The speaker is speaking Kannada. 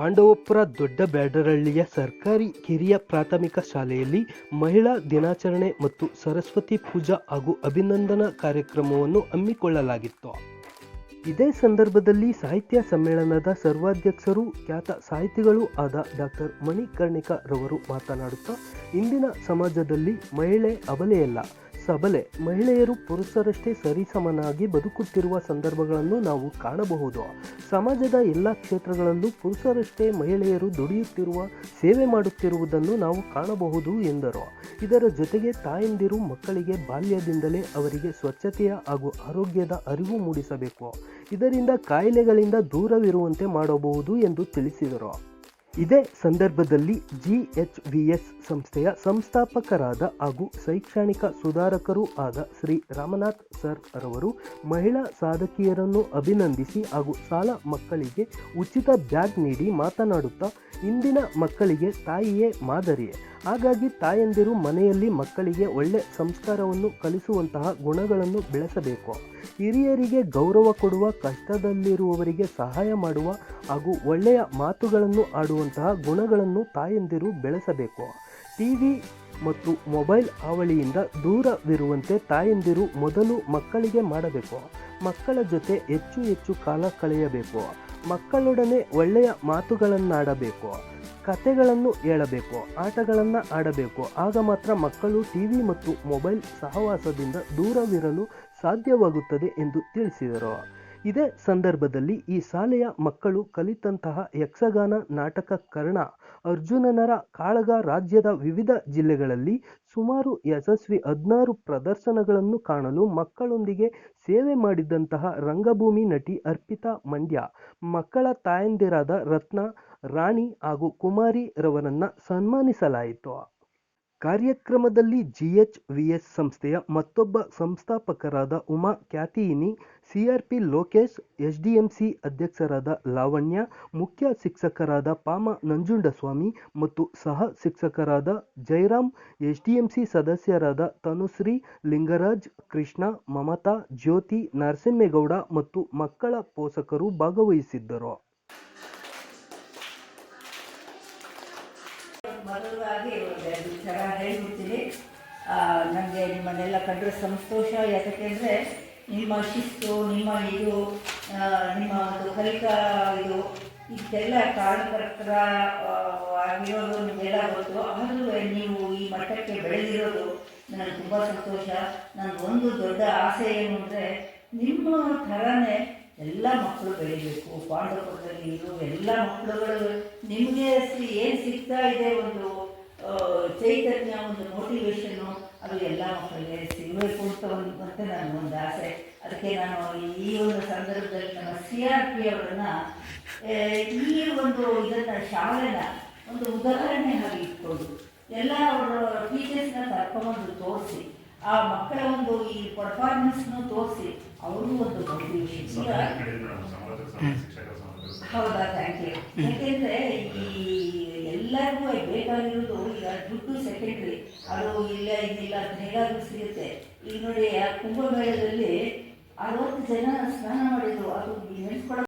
ಪಾಂಡವಪುರ ದೊಡ್ಡ ಬ್ಯಾಡರಹಳ್ಳಿಯ ಸರ್ಕಾರಿ ಕಿರಿಯ ಪ್ರಾಥಮಿಕ ಶಾಲೆಯಲ್ಲಿ ಮಹಿಳಾ ದಿನಾಚರಣೆ ಮತ್ತು ಸರಸ್ವತಿ ಪೂಜಾ ಹಾಗೂ ಅಭಿನಂದನಾ ಕಾರ್ಯಕ್ರಮವನ್ನು ಹಮ್ಮಿಕೊಳ್ಳಲಾಗಿತ್ತು. ಇದೇ ಸಂದರ್ಭದಲ್ಲಿ ಸಾಹಿತ್ಯ ಸಮ್ಮೇಳನದ ಸರ್ವಾಧ್ಯಕ್ಷರು ಖ್ಯಾತ ಸಾಹಿತಿಗಳೂ ಆದ ಡಾಕ್ಟರ್ ಮಣಿಕರ್ಣಿಕಾ ರವರು ಮಾತನಾಡುತ್ತಾ, ಇಂದಿನ ಸಮಾಜದಲ್ಲಿ ಮಹಿಳೆ ಅಬಲೆಯಲ್ಲ ಸಬಲೆ ಮಹಿಳೆಯರು ಪುರುಷರಷ್ಟೇ ಸರಿಸಮನಾಗಿ ಬದುಕುತ್ತಿರುವ ಸಂದರ್ಭಗಳನ್ನು ನಾವು ಕಾಣಬಹುದು. ಸಮಾಜದ ಎಲ್ಲ ಕ್ಷೇತ್ರಗಳಲ್ಲೂ ಪುರುಷರಷ್ಟೇ ಮಹಿಳೆಯರು ದುಡಿಯುತ್ತಿರುವ, ಸೇವೆ ಮಾಡುತ್ತಿರುವುದನ್ನು ನಾವು ಕಾಣಬಹುದು ಎಂದರು. ಇದರ ಜೊತೆಗೆ ತಾಯಂದಿರು ಮಕ್ಕಳಿಗೆ ಬಾಲ್ಯದಿಂದಲೇ ಅವರಿಗೆ ಸ್ವಚ್ಛತೆಯ ಹಾಗೂ ಆರೋಗ್ಯದ ಅರಿವು ಮೂಡಿಸಬೇಕು. ಇದರಿಂದ ಕಾಯಿಲೆಗಳಿಂದ ದೂರವಿರುವಂತೆ ಮಾಡಬಹುದು ಎಂದು ತಿಳಿಸಿದರು. ಇದೇ ಸಂದರ್ಭದಲ್ಲಿ ಜಿಎಚ್ವಿಎಸ್ ಸಂಸ್ಥೆಯ ಸಂಸ್ಥಾಪಕರಾದ ಹಾಗೂ ಶೈಕ್ಷಣಿಕ ಸುಧಾರಕರೂ ಆದ ಶ್ರೀ ರಾಮನಾಥ್ ಸರ್ ರವರು ಮಹಿಳಾ ಸಾಧಕಿಯರನ್ನು ಅಭಿನಂದಿಸಿ ಹಾಗೂ ಸಾಲ ಮಕ್ಕಳಿಗೆ ಉಚಿತ ಬ್ಯಾಗ್ ನೀಡಿ ಮಾತನಾಡುತ್ತಾ, ಇಂದಿನ ಮಕ್ಕಳಿಗೆ ತಾಯಿಯೇ ಮಾದರಿಯೇ. ಹಾಗಾಗಿ ತಾಯಂದಿರು ಮನೆಯಲ್ಲಿ ಮಕ್ಕಳಿಗೆ ಒಳ್ಳೆ ಸಂಸ್ಕಾರವನ್ನು ಕಲಿಸುವಂತಹ ಗುಣಗಳನ್ನು ಬೆಳೆಸಬೇಕು. ಹಿರಿಯರಿಗೆ ಗೌರವ ಕೊಡುವ, ಕಷ್ಟದಲ್ಲಿರುವವರಿಗೆ ಸಹಾಯ ಮಾಡುವ ಹಾಗೂ ಒಳ್ಳೆಯ ಮಾತುಗಳನ್ನು ಆಡುವಂತಹ ಗುಣಗಳನ್ನು ತಾಯಂದಿರು ಬೆಳೆಸಬೇಕು. ಟಿವಿ ಮತ್ತು ಮೊಬೈಲ್ ಹಾವಳಿಯಿಂದ ದೂರವಿರುವಂತೆ ತಾಯಂದಿರು ಮೊದಲು ಮಕ್ಕಳಿಗೆ ಮಾಡಬೇಕು. ಮಕ್ಕಳ ಜೊತೆ ಹೆಚ್ಚು ಹೆಚ್ಚು ಕಾಲ ಕಳೆಯಬೇಕು. ಮಕ್ಕಳೊಡನೆ ಒಳ್ಳೆಯ ಮಾತುಗಳನ್ನಾಡಬೇಕು. ಕತೆಗಳನ್ನು ಹೇಳಬೇಕು, ಆಟಗಳನ್ನು ಆಡಬೇಕು. ಆಗ ಮಾತ್ರ ಮಕ್ಕಳು ಟಿವಿ ಮತ್ತು ಮೊಬೈಲ್ ಸಹವಾಸದಿಂದ ದೂರವಿರಲು ಸಾಧ್ಯವಾಗುತ್ತದೆ ಎಂದು ತಿಳಿಸಿದರು. ಇದೇ ಸಂದರ್ಭದಲ್ಲಿ ಈ ಶಾಲೆಯ ಮಕ್ಕಳು ಕಲಿತಂತಹ ಯಕ್ಷಗಾನ ನಾಟಕ ಕರ್ಣ ಅರ್ಜುನನರ ಕಾಳಗ ರಾಜ್ಯದ ವಿವಿಧ ಜಿಲ್ಲೆಗಳಲ್ಲಿ ಸುಮಾರು ಯಶಸ್ವಿ ಹದಿನಾರು ಪ್ರದರ್ಶನಗಳನ್ನು ಕಾಣಲು ಮಕ್ಕಳೊಂದಿಗೆ ಸೇವೆ ಮಾಡಿದಂತಹ ರಂಗಭೂಮಿ ನಟಿ ಅರ್ಪಿತಾ ಮಂಡ್ಯ, ಮಕ್ಕಳ ತಾಯಂದಿರಾದ ರತ್ನ ರಾಣಿ ಹಾಗೂ ಕುಮಾರಿ ರವರನ್ನ ಸನ್ಮಾನಿಸಲಾಯಿತು. ಕಾರ್ಯಕ್ರಮದಲ್ಲಿ ಜಿಎಚ್ವಿಎಸ್ ಸಂಸ್ಥೆಯ ಮತ್ತೊಬ್ಬ ಸಂಸ್ಥಾಪಕರಾದ ಉಮಾ ಖ್ಯಾತಿಯಿನಿ ಸಿಆರ್ಪಿ ಲೋಕೇಶ್ ಎಸ್ಡಿಎಂಸಿ ಅಧ್ಯಕ್ಷರಾದ ಲಾವಣ್ಯ, ಮುಖ್ಯ ಶಿಕ್ಷಕರಾದ ಪಾಮ ನಂಜುಂಡಸ್ವಾಮಿ ಮತ್ತು ಸಹ ಶಿಕ್ಷಕರಾದ ಜಯರಾಮ್ ಎಸ್ಡಿಎಂಸಿ ಸದಸ್ಯರಾದ ತನುಶ್ರೀ, ಲಿಂಗರಾಜ್, ಕೃಷ್ಣ, ಮಮತಾ, ಜ್ಯೋತಿ, ನರಸಿಂಹೇಗೌಡ ಮತ್ತು ಮಕ್ಕಳ ಪೋಷಕರು ಭಾಗವಹಿಸಿದ್ದರು. ಮೊದಲಾಗಿ ಒಂದು ವಿಚಾರ ಹೇಳ್ಬಿಡ್ತೀನಿ. ನನಗೆ ನಿಮ್ಮನ್ನೆಲ್ಲ ಕಂಡ್ರೆ ಸಂತೋಷ. ಯಾಕಂದರೆ ನಿಮ್ಮ ಶಿಸ್ತು ನಿಮ್ಮ ಇದು ನಿಮ್ಮ ಒಂದು ಕಲಿಕಾ ಇದು ಇದೆಲ್ಲ ಕಾರಣಕರ್ತರ ಆ, ಆಗಿರೋದು ನಿಮಗೆಲ್ಲ ಗೊತ್ತು ಆದರೂ ನೀವು ಈ ಮಟ್ಟಕ್ಕೆ ಬೆಳೆದಿರೋದು ನನಗೆ ತುಂಬ ಸಂತೋಷ. ನನಗೊಂದು ದೊಡ್ಡ ಆಸೆ ಏನು ಅಂದರೆ ನಿಮ್ಮ ಥರನೇ ಎಲ್ಲ ಮಕ್ಕಳು ಬೆಳಿಬೇಕು. ಪಾಂಡವಪುರದಲ್ಲಿ ಇರೋ ಎಲ್ಲ ಮಕ್ಕಳುಗಳು ನಿಮಗೆ ಏನು ಸಿಗ್ತಾ ಇದೆ ಒಂದು ಚೈತನ್ಯ, ಒಂದು ಮೋಟಿವೇಶನ್ನು ಅದು ಎಲ್ಲ ಮಕ್ಕಳಿಗೆ ಸಿಗಬೇಕು ಅಂತ ಒಂದು ಮತ್ತೆ ನನಗೆ ಒಂದು ಆಸೆ. ಅದಕ್ಕೆ ನಾನು ಈ ಒಂದು ಸಂದರ್ಭದಲ್ಲಿ ನಮ್ಮ ಸಿ ಆರ್ ಪಿ ಅವರನ್ನು ಈ ಒಂದು ಇದನ್ನು ಶಾಲೆನ ಒಂದು ಉದಾಹರಣೆ ಹಾಗೆ ಇಟ್ಕೊಂಡು ಎಲ್ಲ ಅವರ ಟೀಚರ್ಸ್ನ ಕರ್ಕೊಂಬಂದು ತೋರಿಸಿ. ಆ ಮಕ್ಕಳ ಒಂದು ಈ ಪರ್ಫಾರ್ಮೆನ್ಸ್ನು ತೋರಿಸಿ. ಅವರು ಒಂದು ಹೌದಾ? ಥ್ಯಾಂಕ್ ಯು ಯಾಕೆಂದ್ರೆ ಈ ಎಲ್ಲರಿಗೂ ಬೇಕಾಗಿರೋದು ಈಗ ದುಡ್ಡು ಸೆಕೆಂಡ್ರಿ ಅದು ಇಲ್ಲ ಇದಿಲ್ಲ ಅಂತ ಹೇಗಾದ್ರೂ ಸಿಗುತ್ತೆ ಈಗ ನೋಡಿ ಆ ಕುಂಭಮೇಳದಲ್ಲಿ ಅರವತ್ತು ಜನ ಸ್ನಾನ ಮಾಡಿದ್ರು. ಅದು ನೆನೆಸ್ಕೊಳ್ಳೋ